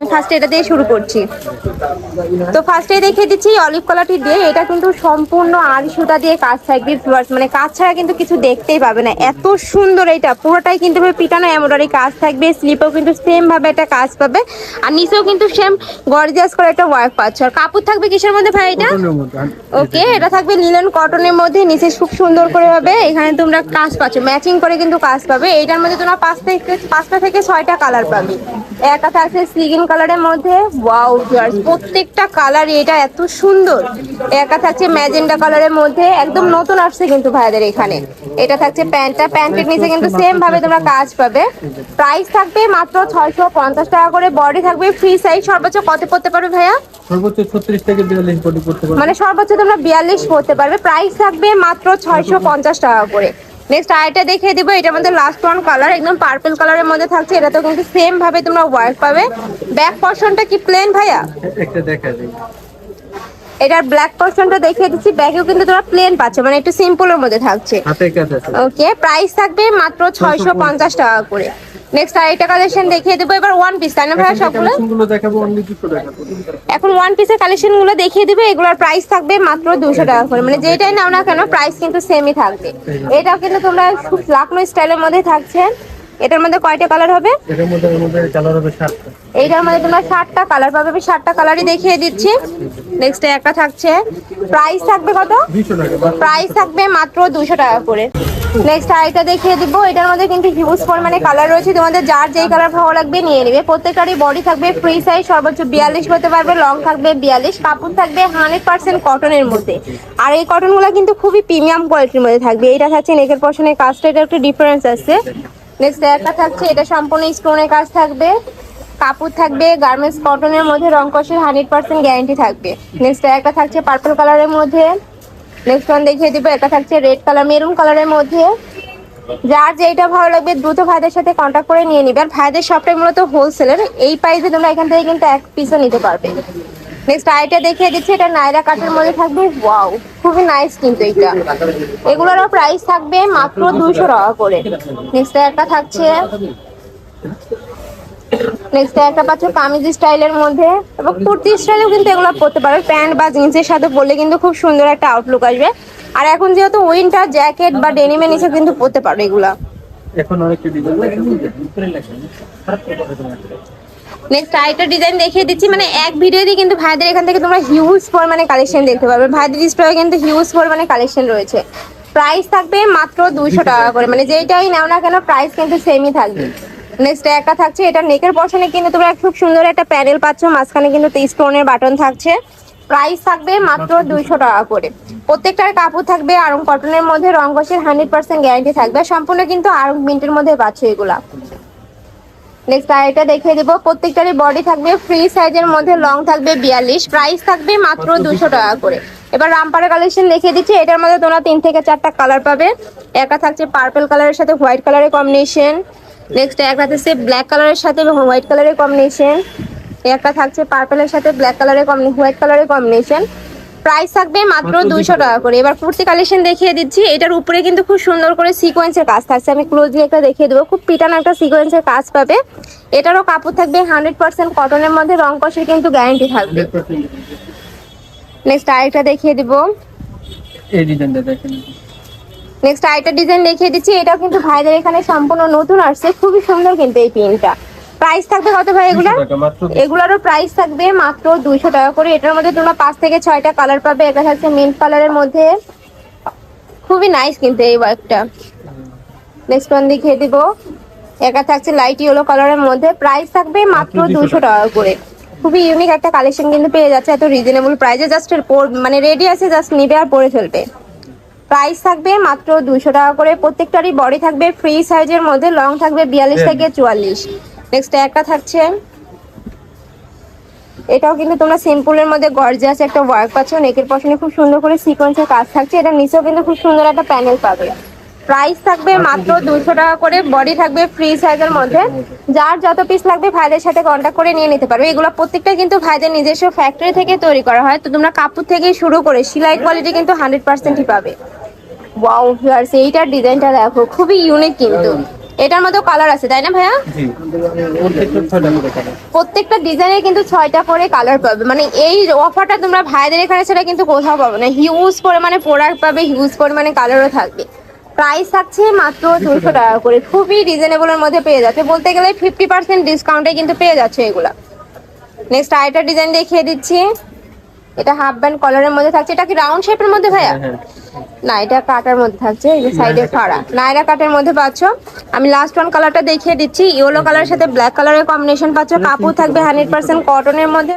ফার্স্টে এটা দিয়ে শুরু করছি। তো ফার্স্টে দেখে দিচ্ছি অলিভ কালারটি দিয়ে। এটা কিন্তু সম্পূর্ণ আড়ি সুতা দিয়ে কাজ থাকবে ভিউয়ার্স মানে কাজ ছাড়া কিন্তু কিছু দেখতেই পাবে না। এত সুন্দর এটা। পুরোটাই কিন্তু পিটানো এমব্রয়ডারি কাজ থাকবে। স্লিপেও কিন্তু সেম ভাবে একটা কাজ পাবে। আর নিচেও কিন্তু সেম গর্জিয়াস করে একটা ওয়ার্ক পাচ্ছে। আর কাপড় থাকবে কিসের মধ্যে ভাই এটা? ওকে এটা থাকবে লিলেন কটনের মধ্যে। নিচে খুব সুন্দর করে হবে। এখানে তোমরা কাজ পাচ্ছ। ম্যাচিং করে কিন্তু কাজ পাবে। এটার মধ্যে তোমরা পাঁচ থেকে পাঁচটা থেকে ছয়টা কালার পাবে। একটা থাকছে সিগিন কালারের মধ্যে ওয়াও ভিউয়ার্স প্রত্যেকটা কালারই এটা এত সুন্দর। একটা থাকছে ম্যাজেন্ডা কালারের মধ্যে একদম নতুন আসছে কিন্তু ভাইদের এখানে। এটা থাকছে প্যান্টটা প্যান্টের নিচে কিন্তু সেম ভাবে তোমরা কাজ পাবে। প্রাইস থাকবে মাত্র ছয়শো পঞ্চাশ টাকা করে বডি থাকবে ফ্রি সাইজ সর্বোচ্চ কত পড়তে পারবে ভাইয়া? সর্বোচ্চ ছত্রিশ থেকে বিয়াল্লিশ বডি করতে পারবে। মানে সর্বোচ্চ তোমরা বিয়াল্লিশ পড়তে পারবে প্রাইস থাকবে মাত্র ছয়শো পঞ্চাশ টাকা করে। নেক্সট আয়টা দেখিয়ে দিব। এটা মধ্যে লাস্ট ওয়ান কালার একদম পার্পল কালারের মধ্যে থাকছে। এটা তো কিন্তু সেম ভাবে তোমরা ওয়ার্ক পাবে। ব্যাক পোর্শনটা কি প্লেন ভাইয়া? একটা দেখা যায় এটার ব্ল্যাক পোর্শনটা দেখিয়ে দিচ্ছি। ব্যাকেও কিন্তু তোমরা প্লেন পাচ্ছ মানে একটু সিম্পলের মধ্যে থাকছে। ওকে প্রাইস থাকবে মাত্র ছয়শো পঞ্চাশ টাকা করে। নেক্সট আরেকটা কালেকশন দেখিয়ে দেবো। এবার ওয়ান পিস তাই না ভাই সবগুলো। এখন ওয়ান পিসের কালেকশনগুলো দেখিয়ে দেবে এগুলোর প্রাইস থাকবে মাত্র দুশো টাকা করে। মানে যেটাই নাও না কেন প্রাইস কিন্তু সেমই থাকবে। এটাও কিন্তু তোমরা খুব লাকনো স্টাইলের মধ্যে থাকছে। এটার মধ্যে কয়টা কালার হবে? এটার মধ্যে কালার হবে এইটার মধ্যে তোমরা ষাটটা কালার পাবে। আমি ষাটটা কালারই দেখিয়ে দিচ্ছি। নেক্সট একটা থাকছে। প্রাইস থাকবে কত? দুশো টাকা প্রাইস থাকবে মাত্র দুশো টাকা করে। নেক্সট আরেকটা দেখিয়ে দিব। এটার মধ্যে কিন্তু হিউজ পরিমাণে কালার রয়েছে। তোমাদের যার যেই কালার ভালো লাগবে নিয়ে নেবে। প্রত্যেকটারই বডি থাকবে ফ্রি সাইজ সর্বোচ্চ বিয়াল্লিশ হতে পারবে লং থাকবে বিয়াল্লিশ কাপড় থাকবে হান্ড্রেড পার্সেন্ট কটনের মধ্যে। আর এই কটনগুলো কিন্তু খুবই প্রিমিয়াম কোয়ালিটির মধ্যে থাকবে। এটা থাকছে নেকের পশনের কাজটা এটা একটু ডিফারেন্স আছে। নেক্সট একটা থাকছে, এটা সম্পূর্ণ স্টোনের কাজ থাকবে। কাপড় থাকবে গার্মেন্টস কটনের মধ্যে রং কষের হান্ড্রেড পার্সেন্ট গ্যারান্টি থাকবে। নেক্সট একটা থাকছে পার্পল কালারের মধ্যে। নেক্সট ওয়ান দেখিয়ে দিব এটা থাকছে রেড কালার মেরুন কালারের মধ্যে। যার যেটা ভালো লাগবে, দ্রুত ভাইদের সাথে কন্ট্যাক্ট করে নিয়ে নিবে। আর ভাইদের সবটাই মূলত হোলসেলের এই প্রাইসে তোমরা এখান থেকে কিন্তু এক পিসও নিতে পারবে। নেক্সট আইটা দেখিয়ে দিচ্ছি, এটা নাইরা কাটের মধ্যে থাকবে। ওয়াও খুবই নাইস কিন্তু এটা এগুলোরও প্রাইস থাকবে মাত্র দুইশো টাকা করে। নেক্সট একটা থাকছে। নেক্সট একটা পাচ্ছ কামিজ স্টাইলের মধ্যে। এবং কুর্তি স্টাইলেও কিন্তু এগুলো পরতে পারবে প্যান্ট বা জিন্সের সাথে পরলে কিন্তু খুব সুন্দর একটা আউটলুক আসবে। আর এখন যেহেতু উইন্টার জ্যাকেট বা ডেনিমের নিচে কিন্তু পরতে পারবে এগুলা। এখন ডিজাইন নেক্সট আরেকটা ডিজাইন দেখিয়ে দিচ্ছি। মানে এক ভিডিওতে কিন্তু ভাইদের এখান থেকে তোমরা হিউজ পরিমাণে কালেকশন দেখতে পাবে ভাইদের স্টোরে কিন্তু হিউজ পরিমাণে কালেকশন রয়েছে। প্রাইস থাকবে মাত্র দুইশো টাকা করে। মানে যেটাই নাও না কেন প্রাইস কিন্তু সেমই থাকবে। নেক্সট একটা থাকছে, এটা নেকের পশনে কিন্তু তোমরা খুব সুন্দর একটা প্যানেল পাচ্ছ। মাঝখানে কিন্তু স্টোনের বাটন থাকছে। প্রাইস থাকবে মাত্র দুইশো টাকা করে। প্রত্যেকটার কাপড় থাকবে আরং কটনের মধ্যে। রং কষের হান্ড্রেড পার্সেন্ট গ্যারান্টি থাকবে সম্পূর্ণ কিন্তু আরং মিন্টের মধ্যে পাচ্ছ এগুলা। নেক্সট আরেকটা দেখিয়ে দেবো। প্রত্যেকটারই বডি থাকবে ফ্রি সাইজের মধ্যে লং থাকবে বিয়াল্লিশ। প্রাইস থাকবে মাত্র দুশো টাকা করে। এবার রামপাড়া কালেকশন দেখিয়ে দিচ্ছি। এটার মধ্যে তোমরা তিন থেকে চারটা কালার পাবে। একটা থাকছে পার্পল কালারের সাথে হোয়াইট কালারের কম্বিনেশন নেক্সট একটা থাকছে ব্ল্যাক কালারের সাথে হোয়াইট কালারের কম্বিনেশন একটা থাকছে পার্পলের সাথে ব্ল্যাক কালারের হোয়াইট কালারের কম্বিনেশন প্রাইস থাকবে মাত্র দুইশো টাকা করে। এবার কুর্তি কালেকশন দেখিয়ে দিচ্ছি। এটার উপরে কিন্তু খুব সুন্দর করে সিকোয়েন্সের কাজ থাকছে। আমি ক্লোজলি একটা দেখিয়ে দেবো। খুব পিটানো একটা সিকোয়েন্সের কাজ পাবে। এটারও কাপড় থাকবে হান্ড্রেড পার্সেন্ট কটনের মধ্যে। রং কষের কিন্তু গ্যারান্টি থাকবে। নেক্সট আরেকটা দেখিয়ে দিব। এই ডিজাইনটা দেখেন। নেক্সট আরেকটা ডিজাইন দেখিয়ে দিচ্ছি। এটাও কিন্তু ভাইদের এখানে সম্পূর্ণ নতুন আসছে। খুবই সুন্দর কিন্তু এই পিনটা প্রাইস থাকবে কত ভাই এগুলা 200 টাকা মাত্র এগুলোরও প্রাইস থাকবে মাত্র দুইশো টাকা করে। এটার মধ্যে তোমরা পাঁচ থেকে ছয়টা কালার পাবে। এটা থাকছে মিন্ট কালারের মধ্যে। খুবই নাইস কিন্তু এই ওয়ার্কটা নেক্সট ওয়ান দেখিয়ে দিব। এটা থাকছে লাইট ইয়েলো কালারের মধ্যে। প্রাইস থাকবে মাত্র দুইশো টাকা। করে। খুবই ইউনিক একটা কালেকশন কিন্তু পেয়ে যাচ্ছে। এত রিজনেবল প্রাইসে জাস্ট মানে রেডি আছে জাস্ট নিবে আর পরে ফেলবে। প্রাইস থাকবে মাত্র দুইশো টাকা করে। প্রত্যেকটারই বডি থাকবে। ফ্রি সাইজের মধ্যে লং থাকবে বিয়াল্লিশ থেকে চুয়াল্লিশ। নেক্সট একটা থাকছে। এটাও কিন্তু তোমরা সিম্পলের মধ্যে গর্জিয়াস একটা ওয়ার্ক পাচ্ছ। নেকের পশনে খুব সুন্দর করে সিকোয়েন্সের কাজ থাকছে। এটা নিচেও কিন্তু খুব সুন্দর একটা প্যানেল পাবে। প্রাইস থাকবে মাত্র দুশো টাকা করে। বডি থাকবে ফ্রি সাইজের মধ্যে। যার যত পিস লাগবে ভাইদের সাথে কন্ট্যাক্ট করে নিয়ে নিতে পারবে। এগুলো প্রত্যেকটা কিন্তু ভাইদের নিজস্ব ফ্যাক্টরি থেকে তৈরি করা হয়। তো তোমরা কাপড় থেকে শুরু করে সেলাই কোয়ালিটি কিন্তু হান্ড্রেড পার্সেন্টই পাবে। ওয়াও ভিউয়ার্স এইটার ডিজাইনটা দেখো। খুবই ইউনিক কিন্তু। এটার মধ্যে কালার আছে তাই না ভাইয়া? প্রত্যেকটা ডিজাইনে কিন্তু ছয়টা করে কালার পাবে। মানে এই অফারটা তোমরা ভাইদের এখানে সেটা কিন্তু কোথাও পাবে না। হিউজ পরিমাণে প্রোডাক্ট পাবে হিউজ পরিমাণে কালারও থাকবে। প্রাইস থাকছে মাত্র দুশো টাকা করে। খুবই রিজনেবলের মধ্যে পেয়ে যাচ্ছে। বলতে গেলে ফিফটি পার্সেন্ট ডিসকাউন্টে কিন্তু পেয়ে যাচ্ছে এগুলা। নেক্সট আরেকটা ডিজাইন দেখিয়ে দিচ্ছি। এটা হাফ ব্যান্ড কলারের মধ্যে থাকছে। এটা কি রাউন্ড শেপের মধ্যে ভাইয়া? হ্যাঁ। না এটা কাটার মধ্যে থাকছে এই যে সাইডে ফাড়া। নাইরা কাটের মধ্যে পাচ্ছ? আমি লাস্ট ওয়ান কালারটা দেখিয়ে দিচ্ছি ইয়েলো কালারের সাথে ব্ল্যাক কালারের কম্বিনেশন পাচ্ছ কাপড় থাকবে হান্ড্রেড পার্সেন্ট কটনের মধ্যে।